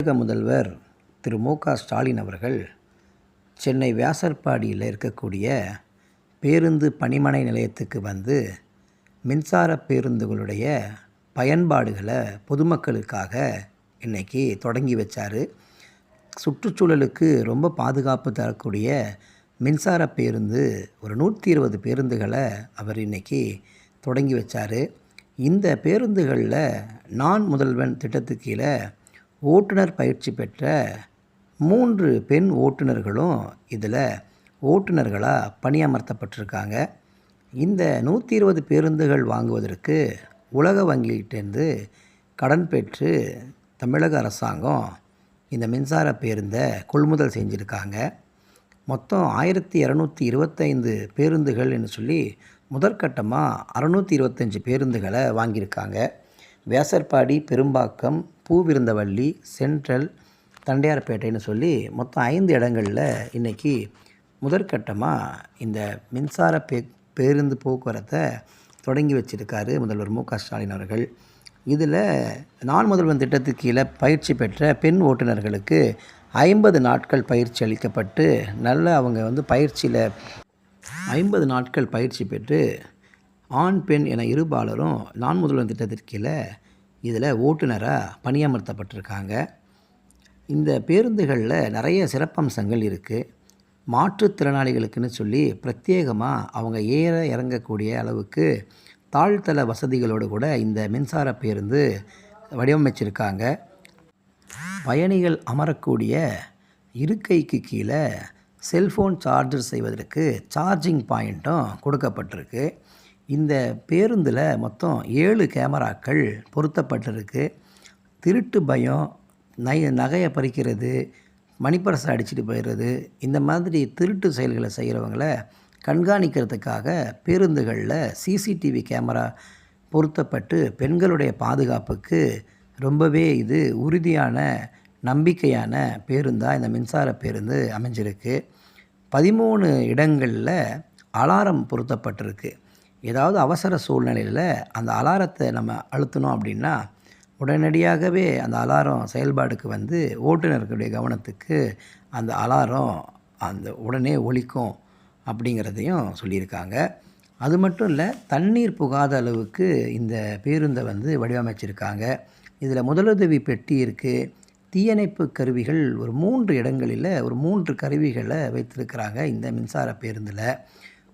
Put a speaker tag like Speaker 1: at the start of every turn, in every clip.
Speaker 1: தமிழக முதல்வர் திரு மு க ஸ்டாலின் அவர்கள் சென்னை வியாசர்பாடியில் இருக்கக்கூடிய பேருந்து பணிமனை நிலையத்துக்கு வந்து மின்சார பேருந்துகளுடைய பயன்பாடுகளை பொதுமக்களுக்காக இன்றைக்கி தொடங்கி வச்சார். சுற்றுச்சூழலுக்கு ரொம்ப பாதுகாப்பு தரக்கூடிய மின்சார பேருந்து ஒரு நூற்றி இருபது பேருந்துகளை அவர் இன்றைக்கி தொடங்கி வச்சார். இந்த பேருந்துகளில் நான் முதல்வன் திட்டத்துக்கு கீழே ஓட்டுநர் பயிற்சி பெற்ற மூன்று பெண் ஓட்டுநர்களும் இதில் ஓட்டுநர்களாக பணியமர்த்தப்பட்டிருக்காங்க. இந்த நூற்றி இருபது பேருந்துகள் வாங்குவதற்கு உலக வங்கிகிட்டேருந்து கடன் பெற்று தமிழக அரசாங்கம் இந்த மின்சார பேருந்தை கொள்முதல் செஞ்சுருக்காங்க. மொத்தம் ஆயிரத்தி இரநூத்தி இருபத்தைந்து பேருந்துகள் என்று சொல்லி முதற்கட்டமாக அறநூற்றி இருபத்தஞ்சி பேருந்துகளை வாங்கியிருக்காங்க. வேசர்பாடி பெரும்பாக்கம் பூவிருந்தவள்ளி சென்ட்ரல் தண்டையார்பேட்டைன்னு சொல்லி மொத்தம் ஐந்து இடங்களில் இன்றைக்கி முதற்கட்டமாக இந்த மின்சார பே பேருந்து போக்குவரத்தை தொடங்கி வச்சிருக்காரு முதல்வர் மு க ஸ்டாலின் அவர்கள். இதில் நான் முதல்வன் திட்டத்துக்கு கீழே பயிற்சி பெற்ற பெண் ஓட்டுநர்களுக்கு ஐம்பது நாட்கள் பயிற்சி அளிக்கப்பட்டு நல்ல அவங்க வந்து பயிற்சியில் ஐம்பது நாட்கள் பயிற்சி பெற்று ஆண் பெண் என இருபாலரும் நான் முதல்வன் திட்டத்திற்கு கீழே இதில் ஓட்டுநராக பணியமர்த்தப்பட்டிருக்காங்க. இந்த பேருந்துகளில் நிறைய சிறப்பம்சங்கள் இருக்குது மாற்றுத்திறனாளிகளுக்குன்னு சொல்லி பிரத்யேகமாக அவங்க ஏற இறங்கக்கூடிய அளவுக்கு தாழ்த்தள வசதிகளோடு கூட இந்த மின்சார பேருந்து வடிவமைச்சிருக்காங்க. பயணிகள் அமரக்கூடிய இருக்கைக்கு கீழே செல்ஃபோன் சார்ஜர் செய்வதற்கு சார்ஜிங் பாயிண்ட்டும் கொடுக்கப்பட்டிருக்கு. இந்த பேருந்தில் மொத்தம் ஏழு கேமராக்கள் பொருத்தப்பட்டிருக்கு. திருட்டு பயம் நை நகையை பறிக்கிறது மணிப்பரசை அடிச்சுட்டு போயிடுறது இந்த மாதிரி திருட்டு செயல்களை செய்கிறவங்கள கண்காணிக்கிறதுக்காக பேருந்துகளில் சிசிடிவி கேமரா பொருத்தப்பட்டு பெண்களுடைய பாதுகாப்புக்கு ரொம்பவே இது உறுதியான நம்பிக்கையான பேருந்தாக இந்த மின்சார பேருந்து அமைஞ்சிருக்கு. பதிமூணு இடங்களில் அலாரம் பொருத்தப்பட்டிருக்கு. ஏதாவது அவசர சூழ்நிலையில் அந்த அலாரத்தை நம்ம அழுத்தணும் அப்படின்னா உடனடியாகவே அந்த அலாரம் செயல்பாடுக்கு வந்து ஓட்டுநர்களுடைய கவனத்துக்கு அந்த அலாரம் அந்த உடனே ஒழிக்கும் அப்படிங்கிறதையும் சொல்லியிருக்காங்க. அது மட்டும் இல்லை தண்ணீர் புகாத அளவுக்கு இந்த பேருந்தை வந்து வடிவமைச்சிருக்காங்க. இதில் முதலுதவி பெட்டி இருக்குது தீயணைப்பு கருவிகள் ஒரு மூன்று இடங்களில் ஒரு மூன்று கருவிகளை வைத்திருக்கிறாங்க இந்த மின்சார பேருந்தில்.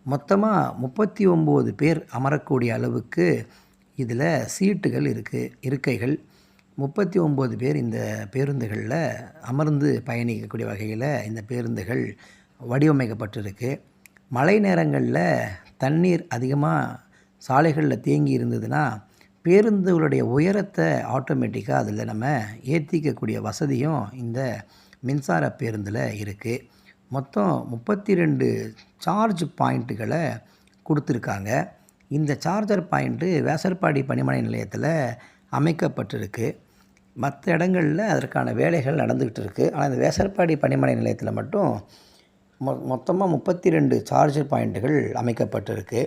Speaker 1: மொத்தமாக முப்பத்தி ஒம்பது பேர் அமரக்கூடிய அளவுக்கு இதில் சீட்டுகள் இருக்குது இருக்கைகள். முப்பத்தி ஒம்பது பேர் இந்த பேருந்துகளில் அமர்ந்து பயணிக்கக்கூடிய வகையில் இந்த பேருந்துகள் வடிவமைக்கப்பட்டிருக்கு. மழை நேரங்களில் தண்ணீர் அதிகமாக சாலைகளில் தேங்கி இருந்ததுன்னா பேருந்துகளுடைய உயரத்தை ஆட்டோமேட்டிக்காக அதில் நம்ம ஏற்றிக்கக்கூடிய வசதியும் இந்த மின்சார பேருந்தில் இருக்குது மொத்தம் முப்பத்தி ரெண்டு சார்ஜ் பாயிண்ட்டுகளை கொடுத்துருக்காங்க. இந்த சார்ஜர் பாயிண்ட்டு வேசர்பாடி பணிமனை நிலையத்தில் அமைக்கப்பட்டிருக்கு. மற்ற இடங்களில் அதற்கான வேலைகள் நடந்துக்கிட்டு இருக்குது ஆனால் இந்த வேசர்பாடி பணிமனை நிலையத்தில் மட்டும் மொ மொத்தமாக முப்பத்தி ரெண்டு சார்ஜர் பாயிண்ட்டுகள் அமைக்கப்பட்டிருக்கு.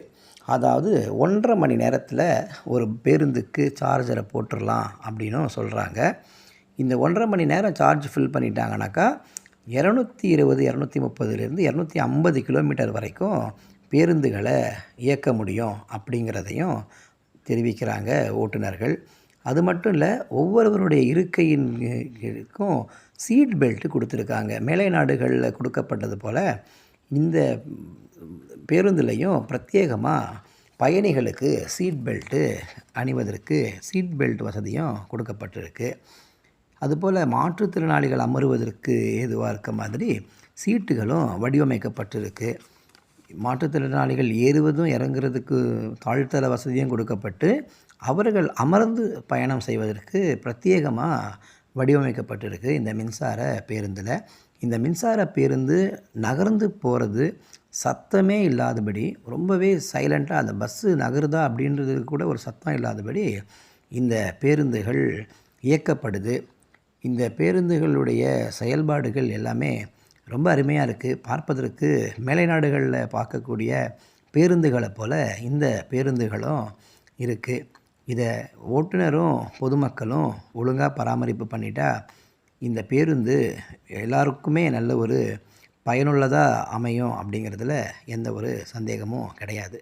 Speaker 1: அதாவது ஒன்றரை மணி நேரத்தில் ஒரு பேருந்துக்கு சார்ஜரை போட்டுடலாம் அப்படின்னும் சொல்கிறாங்க இந்த ஒன்றரை மணி நேரம் சார்ஜ் ஃபில் பண்ணிட்டாங்கனாக்கா இரநூத்தி இருபது இரநூத்தி முப்பதுலேருந்து இரநூத்தி ஐம்பது கிலோமீட்டர் வரைக்கும் பேருந்துகளை இயக்க முடியும் அப்படிங்கிறதையும் தெரிவிக்கிறாங்க ஓட்டுநர்கள். அது மட்டும் இல்லை ஒவ்வொருவருடைய இருக்கையின்க்கும் சீட் பெல்ட்டு கொடுத்துருக்காங்க. மேலை நாடுகளில் கொடுக்கப்பட்டது போல் இந்த பேருந்துலையும் பிரத்யேகமாக பயணிகளுக்கு சீட் பெல்ட்டு அணிவதற்கு சீட் பெல்ட் வசதியும் கொடுக்கப்பட்டிருக்கு. அதுபோல் மாற்றுத்திறனாளிகள் அமருவதற்கு ஏதுவாக இருக்க மாதிரி சீட்டுகளும் வடிவமைக்கப்பட்டிருக்கு. மாற்றுத்திறனாளிகள் ஏறுவதும் இறங்குறதுக்கு தாழ்த்தள வசதியும் கொடுக்கப்பட்டு அவர்கள் அமர்ந்து பயணம் செய்வதற்கு பிரத்யேகமாக வடிவமைக்கப்பட்டிருக்கு இந்த மின்சார பேருந்தில். இந்த மின்சார பேருந்து நகர்ந்து போகிறது சத்தமே இல்லாதபடி ரொம்பவே சைலண்ட்டாக அந்த பஸ்ஸு நகருதா அப்படின்றது கூட ஒரு சத்தம் இல்லாதபடி இந்த பேருந்துகள் இயக்கப்படுது. இந்த பேருந்துகளுடைய செயல்பாடுகள் எல்லாமே ரொம்ப அருமையாக இருக்குது பார்ப்பதற்கு மேலை நாடுகளில் பார்க்கக்கூடிய பேருந்துகளை போல் இந்த பேருந்துகளும் இருக்குது இதை ஓட்டுநரும் பொதுமக்களும் ஒழுங்காக பராமரிப்பு பண்ணிட்டா இந்த பேருந்து எல்லாருக்குமே நல்ல ஒரு பயனுள்ளதாக அமையும் அப்படிங்கிறதுல எந்த ஒரு சந்தேகமும் கிடையாது.